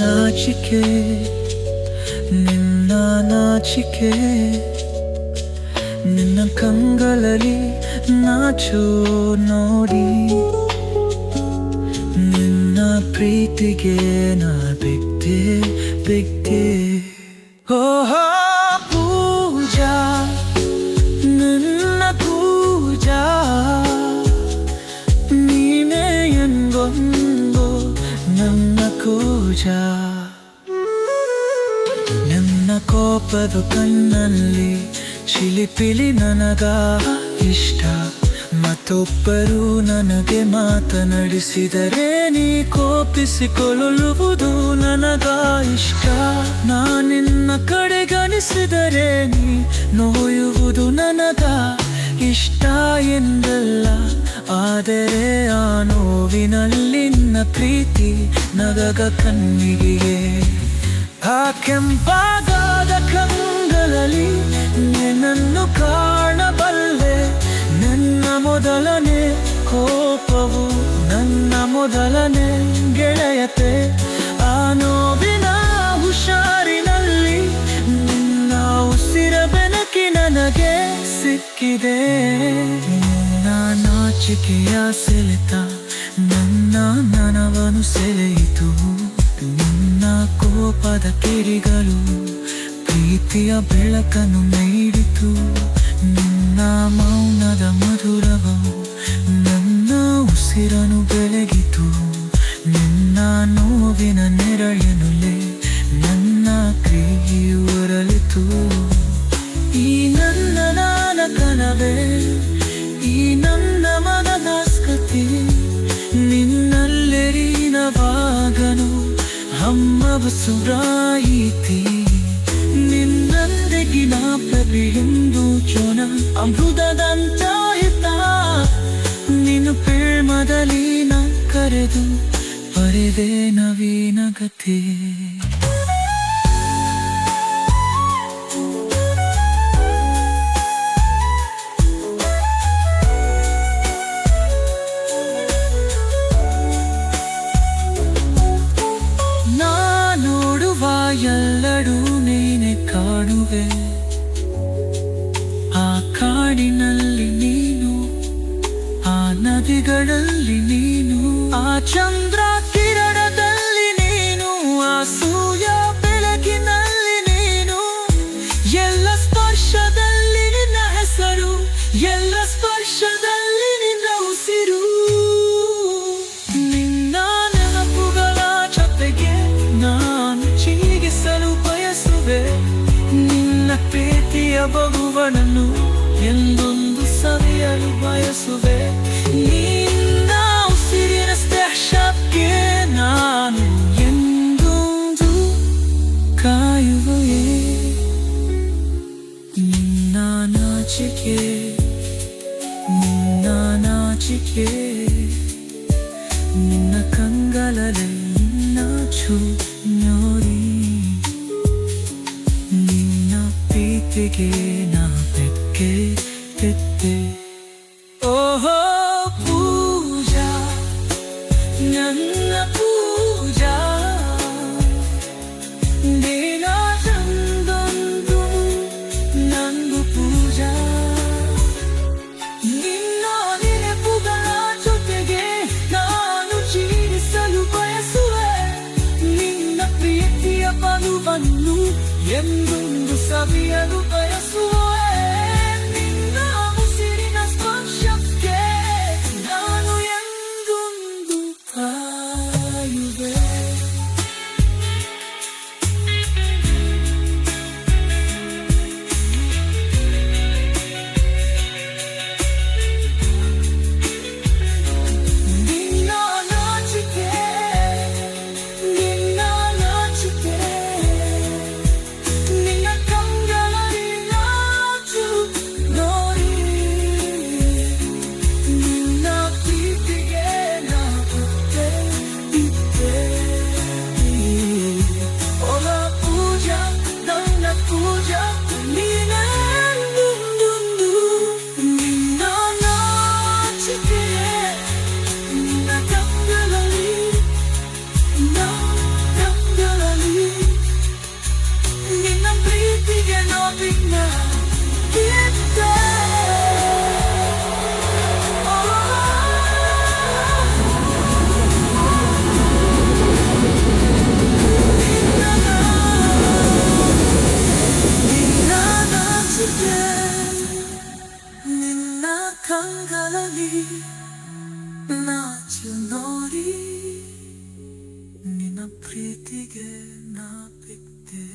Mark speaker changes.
Speaker 1: ನಾಚಿಕೆ ನಿನ್ನ ನಾಚಿಕೆ. ನಿನ್ನ ಕಂಗಳಲ್ಲಿ ನಾಚು ನೋಡಿ. ನಿನ್ನ ಪ್ರೀತಿಗೆ ನಾ ಬಿದ್ದೆ ಬಿದ್ದೆ ಓಹೋ ಪೂಜಾ ನನ್ನ ಪೂಜಾ ನೀನೇ ಎಂಗೊಂದು ನನ್ನ ಕೂಜಾ ನನ್ನ ಕೋಪದ ಕಣ್ಣಲ್ಲಿ ಚಿಲಿಪಿಲಿ ನನಗ ಇಷ್ಟ ಮತ್ತೊಬ್ಬರು ನನಗೆ ಮಾತನಾಡಿಸಿದರೆ ನೀ ಕೋಪಿಸಿಕೊಳ್ಳುವುದು ನನಗ ಇಷ್ಟ. ನಾನಿನ್ನ ಕಡೆಗಣಿಸಿದರೆ ನೀ ನೋಯುವುದು ನನಗ ಇಷ್ಟ ಎಂದಲ್ಲ. ಆದರೆ ಆ ನೋವಿನಲ್ಲಿನ್ನ ಪ್ರೀತಿ ನಗಗ ಕಣ್ಣಿಗೆ ಆ ಕೆಂಪಾಗಾದ ಕಂಗಳಲ್ಲಿ ನಿನ್ನನ್ನು ಕಾಣಬಲ್ಲ ಮೊದಲನೇ ಕೋಪವು ನನ್ನ ಮೊದಲನೇ ಗೆಳೆಯತೆ. ಆ ನೋವಿನ ಹುಷಾರಿನಲ್ಲಿ ನಿನ್ನ ಉಸಿರ ಬೆನಕಿ ನನಗೆ ಸಿಕ್ಕಿದೆ. ನಿನ್ನ ನಾಚಿಕೆಯ ಸೆಳೆತ ನನ್ನ ನನವನು ಸೆಳೆಯಿತು. ನಿನ್ನ ಕೋಪದ ಕಿರಿಗಳು ಪ್ರೀತಿಯ ಬೆಳಕನ್ನು ನೀಡಿತು. ನಿನ್ನ ಮೌನದ ಮಧುರವು ನನ್ನ ಉಸಿರನು ಬೆಳಗಿತು. ನಿನ್ನ ನೋವಿನ ನೆರಳಿನುಲೆ ನನ್ನ ಕ್ರಿಯೆಯು ಅರಳಿತು ಈ ನನ್ನ ನಾನ ಕನವೇ, ಈ ನನ್ನ ಮನದ ಸ್ಕೃತಿ ನಿನ್ನಲ್ಲೆರೀನವಾಗನು ಹಮ್ಮವ ಸುರಾಯಿತಿ ನಿನ್ನಂದೆಗಿನ ಪ್ರತಿಯೊಂದು ಚೋನ ಅಮೃತದಂತಾಯಿತ ನೀನು ಪ್ರೇಮದಲ್ಲಿ ನ ಕರೆದು ಪರೆದೆ ನವೀನ ಗತಿ ಎಲ್ಲರೂ ನೀನೆ ಕಾಣುವೆ. ಆ ಕಾಡಿನಲ್ಲಿ ನೀನು, ಆ ನದಿಗಳಲ್ಲಿ ನೀನು, ಆ ಚಂದ್ರ ಕಿರಣದಲ್ಲಿ ನೀನು, ಆ ಸೂರ್ಯ ಬೆಳಕಿನಲ್ಲಿ ನೀನು. ಎಲ್ಲ ಸ್ಪರ್ಶದಲ್ಲಿ ನಿನ್ನ ಹೆಸರು, ಎಲ್ಲ ಸ್ಪರ್ಶದಲ್ಲಿ ಪ್ರೀತಿಯ ಬಗುವನನ್ನು ಎಂದೊಂದು ಸವಿಯಲು ಬಯಸುವೆ. ನಿನ್ನ ಉಸಿರಿನ ಸ್ಪರ್ಶಕ್ಕೆ ನಾನು ಎಂದೊಂದು ಕಾಯುವೆ ನಿನ್ನ ನಾಚಿಕೆ ನಿನ್ನ ನಾಚಿಕೆ, ನಿನ್ನ ಪ್ರೀತಿಗೆ ನಾ ಬೆಕ್ಕೆ ತೆತ್ತೆ ಓಹೋ, ಪೂಜಾ, ನನ್ನ ಪೂಜಾ. ದಿನ ಚಂದೊಂದು ನಂದು ಪೂಜಾ. ನಿನ್ನ ನೆನಪುಗಳ ಜೊತೆಗೆ ನಾನು ಜೀವಿಸಲು ಬಯಸುವೆ. ನಿನ್ನ ಪ್ರೀತಿಯ ಪನುವನ್ನು ಎಂದೊಂದು ಸವಿಯಲು ಬಯಸುವೆ ಕಂಗಳಲ್ಲಿ ನಾಚು ನೋಡಿ ನಿನ್ನ ಪ್ರೀತಿಗೆ ನಾ ಬಿದ್ದೆ.